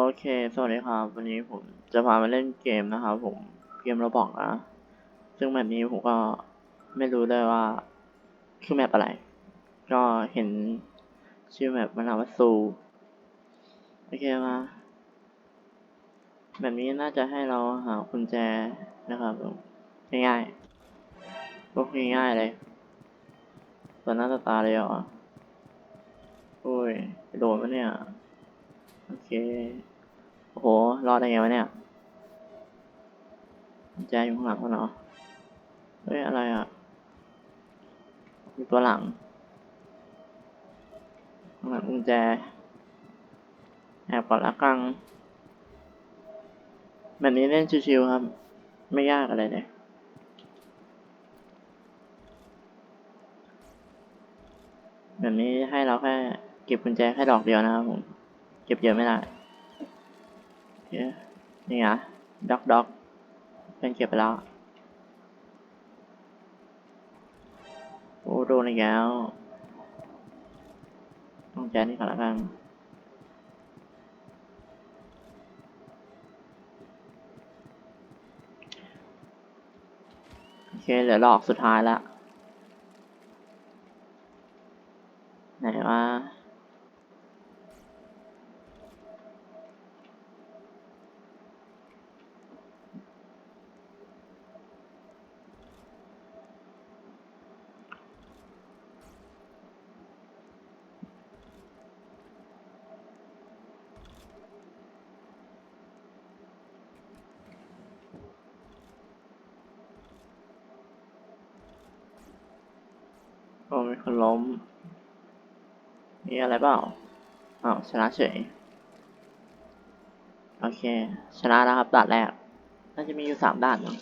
โอเค สวัสดีครับ วันนี้ผมจะพามาเล่นเกมนะครับผม เกมราบอกนะ ซึ่งแบบนี้ผมก็ไม่รู้เลยว่า คือแมปอะไร ก็เห็นชื่อแมปมันถามว่าซู โอเคมา แบบนี้น่าจะให้เราหากุญแจนะครับง่ายๆพวกง่ายๆเลยตัวหน้าตาตาเลยเหรอโอ้ยโดนปะเนี่ยโอเค โอ้โห รอดได้ไงวะเนี่ยกุญแจอยู่ข้างหลังมันเหรอ เฮ้ย อะไรอะ มีตัวหลัง ข้างหลังกุญแจ แอบกอนละกัง แบบนี้เล่นชิวๆครับ ไม่ยากอะไรเลยแบบนี้ให้เราแค่เก็บกุญแจแค่ดอกเดียวนะครับผม เก็บเยอะไม่ได้ นี่ไงด็อกด็อกเป็นเก็บไปแล้ว โอ้โดนอีกแล้ว ต้องแจนี่ก่อนละกันโอเคเหลือหลอกสุดท้ายละไหนว่า คนล้มมีอะไรเปล่าอ้าวชนะเฉย โอเค ชนะแล้วครับด่านแรก น่าจะมีอยู่สามด่านมั้ง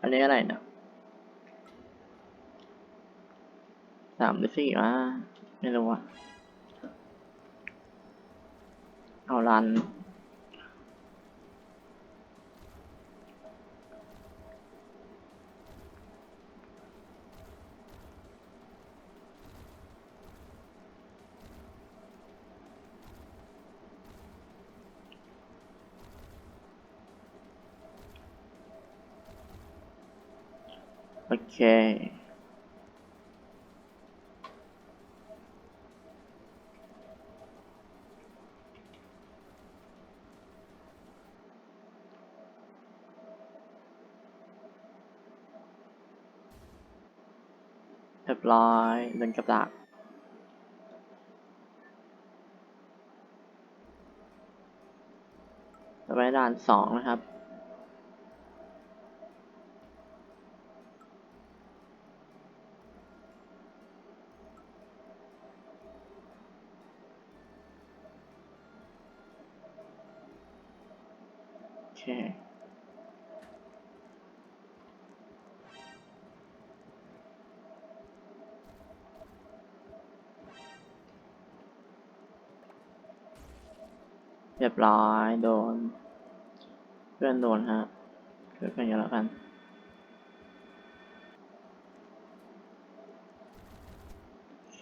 อันนี้อะไรเนี่ยสามหรือสี่วะไม่รู้อะเอารัน เค เรียบร้อยเดินกับดักต่อไปด่านสองนะครับ เคเรียบร้อยโดน เพื่อนโดนฮะเพื่อนกันแล้วกัน โอเค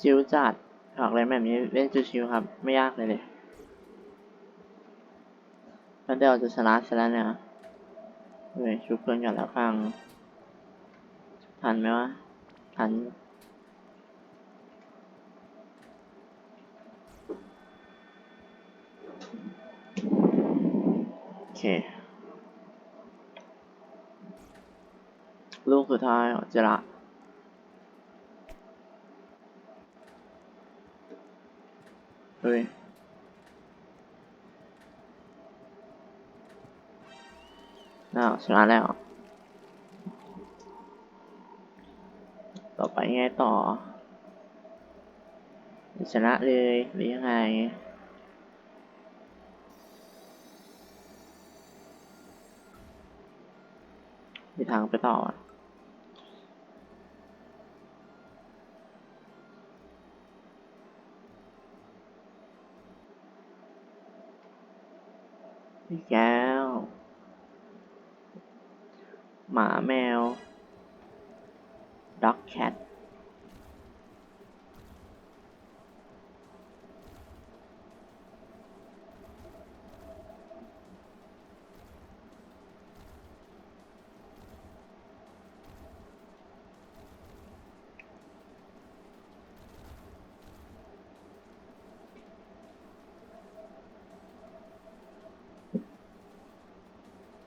ชิวจัดบอกเลยแบบนี้เล่นชิวๆครับ ไม่ยากเลยเลยแล้วเดี๋ยวจะชนะชนะเนี่ยเฮ้ยชุบเพื่อนกันแล้วฟังทันไหมวะ ทันโอเค ลูกสุดท้ายของจระ เลยอ้าชนะแล้ว ต่อไปไงต่อ ชนะเลยหรือยังไงมีทางไปต่ออะ พี่แก้ว หมาแมวด็อกแคท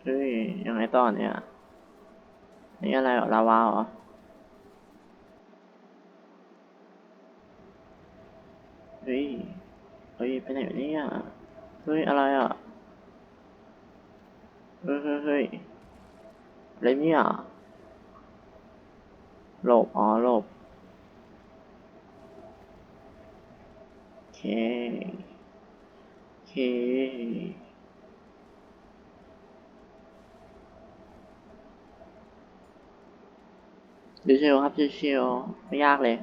เฮ้ ยยังไงต่อเนี่ย นี่อะไรเหรอลาวาเหรอเฮ้ย เฮ้ยไปไหนวะเนี่ย เฮ้ย อะไรอะ เฮ้ยเฮ้ยเฮ้ยอะไรเนี่ยหลบ อ๋อหลบ โอเค โอเค ชิวๆครับชิวๆไม่ยากเลย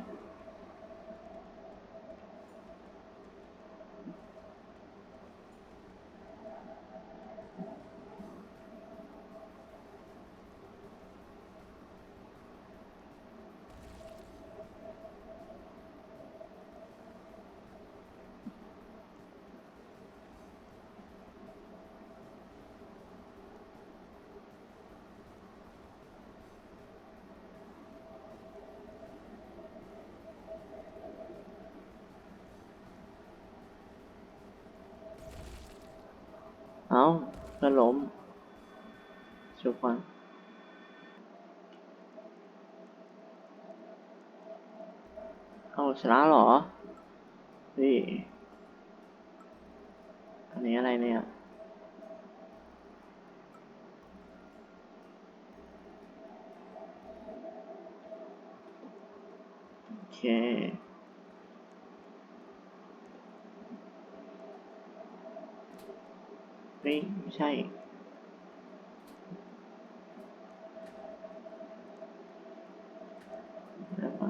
เอาเพื่อนล้มชุบก่อนเอาชนะหรอ นี่ อันนี้อะไรเนี่ย โอเค เฮ้ยไม่ใช่แล้วก็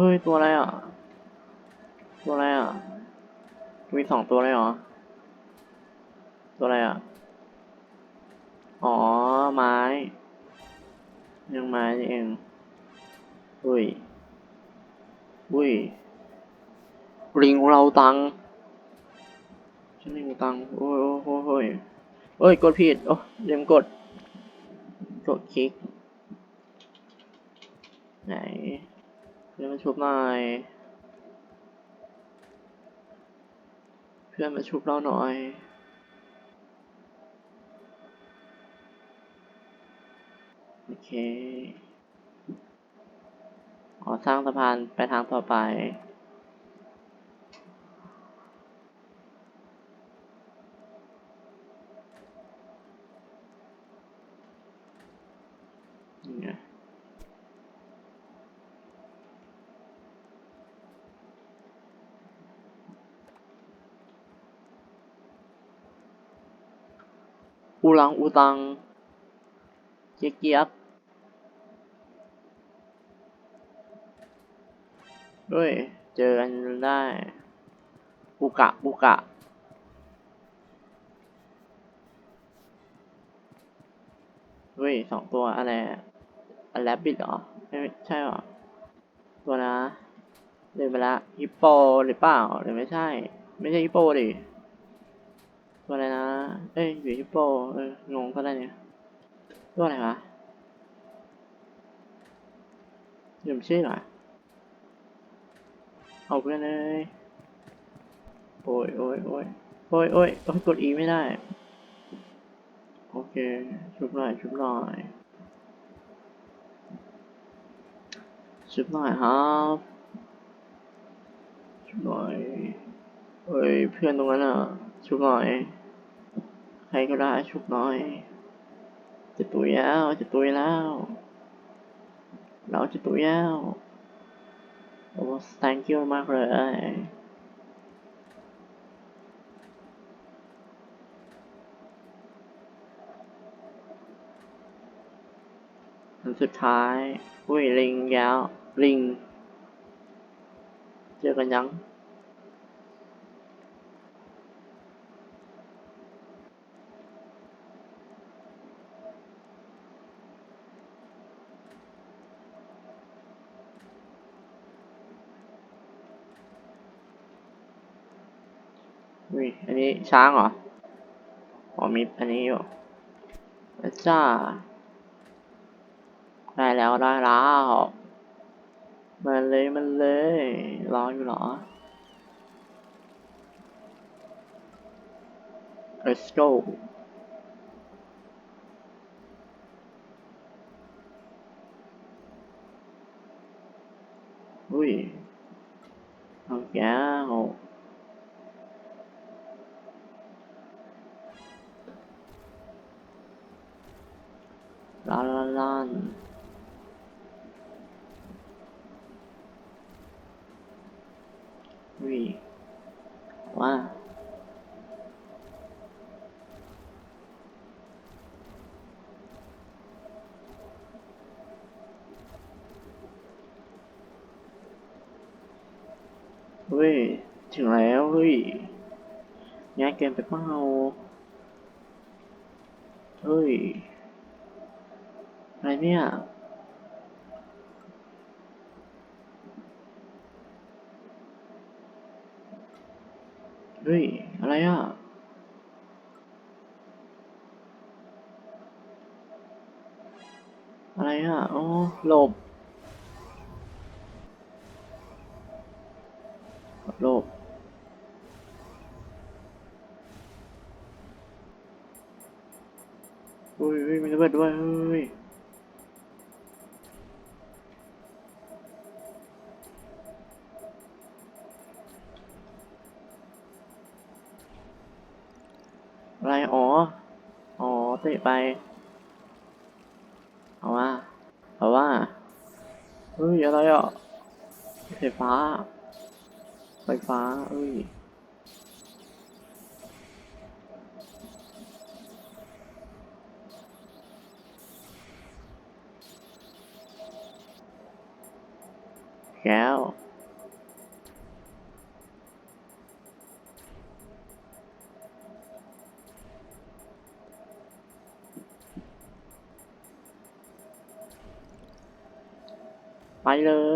เฮ้ย ตัวอะไรอะ ตัวอะไรอะ มีสองตัวเลยเหรอ ตัวอะไรอะ อ๋อ ไม้ ยังไม้เอง อุ้ย อุ้ยริงเราตังฉันริงตังโอ้ยโอ้ยโอ้ยโอ้ยเอ้ย กดผิด โอ้เดี๋ยวกด กดคลิก ไหนเพื่อนมาชุบหน่อยเพื่อนมาชุบเราหน่อยโอเค อ๋อสร้างสะพานไปทางต่อไปนี่ไงอูรังอูตังเจี๊ยกเกียบ ด้วย เจอกันได้บุกะบุกะเฮ้ยสองตัวอะไรอันแลบบิดเหรอ ไม่ใช่หรอ ตัวนะเดินไปละฮิปโปหรือเปล่าหรือไม่ใช่ ไม่ใช่ฮิปโปดิตัวอะไรนะ เอ้ยอยู่ฮิปโปเอองงก็ได้เนี่ยตัวอะไรวะลืมชื่อหน่อย เอาเพื่อนเลยโอ้ยโอ้ยโอ้ยโอ้ยโอ้ยโอ้ยกดอีไม่ได้ โอเค ชุบหน่อย ชุบหน่อย ชุบหน่อยครับ ชุบหน่อยเฮ้ย เพื่อนตรงนั้นอะ ชุบหน่อย ใครก็ได้ชุบหน่อย จะตุยแล้ว จะตุยแล้ว เราจะตุยแล้ว โอ้ thank you มากเลยอันสุดท้าย อุ้ย ลิงยาว ลิง เจอกันยัง อุ้ย อันนี้ ช้างเหรออ๋อมีอันนี้อยู่อาจ้า ได้แล้วได้แล้วมาเลยมันเลยรออยู่เหรอ let's go อุ้ยเอาแก้ว ลานลานลานอุ้ยว่าเฮ้ย ถึงแล้วเฮ้ยง่ายเกินไปเปล่าเฮ้ย อะไร เนี่ย เฮ้ย อะไรอะ อะไรอะ อ๋อ หลบ อ๋อเตะไป เอาว่าเอาว่าเฮ้ยอะไรอะไฟฟ้า ไฟฟ้าเอ้ยแก้ว เลย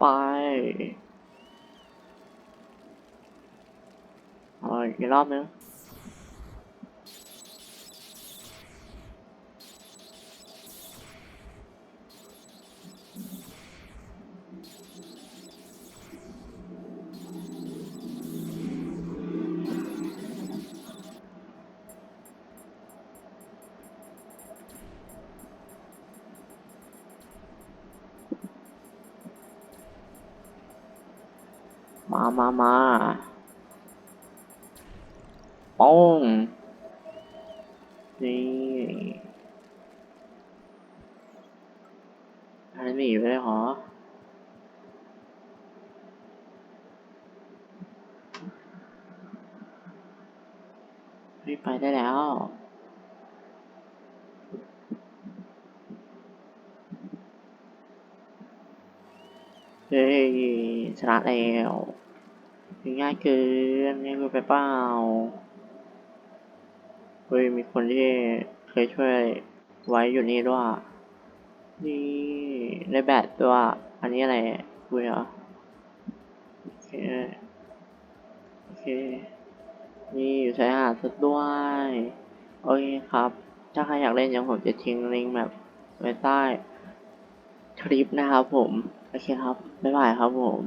ไปเอาอีกรอบนึง มามามาป้องนี่อันนี้หนีไปเลยเหรอรีบไปได้แล้วเฮ้ยชนะแล้ว ง่ายเกินง่ายเกินไปเปล่าเฮ้ยมีคนที่เคยช่วยไว้อยู่นี่ด้วยนี่ในแบตตัวอันนี้อะไรคุยเหรอโอเคโอเคนี่อยู่ชายหาดสุดด้วยโอเคครับ ถ้าใครอยากเล่นยังผมจะทิ้งลิงก์แบบไว้ใต้คลิปนะครับผม โอเคครับ บ๊ายบายครับผม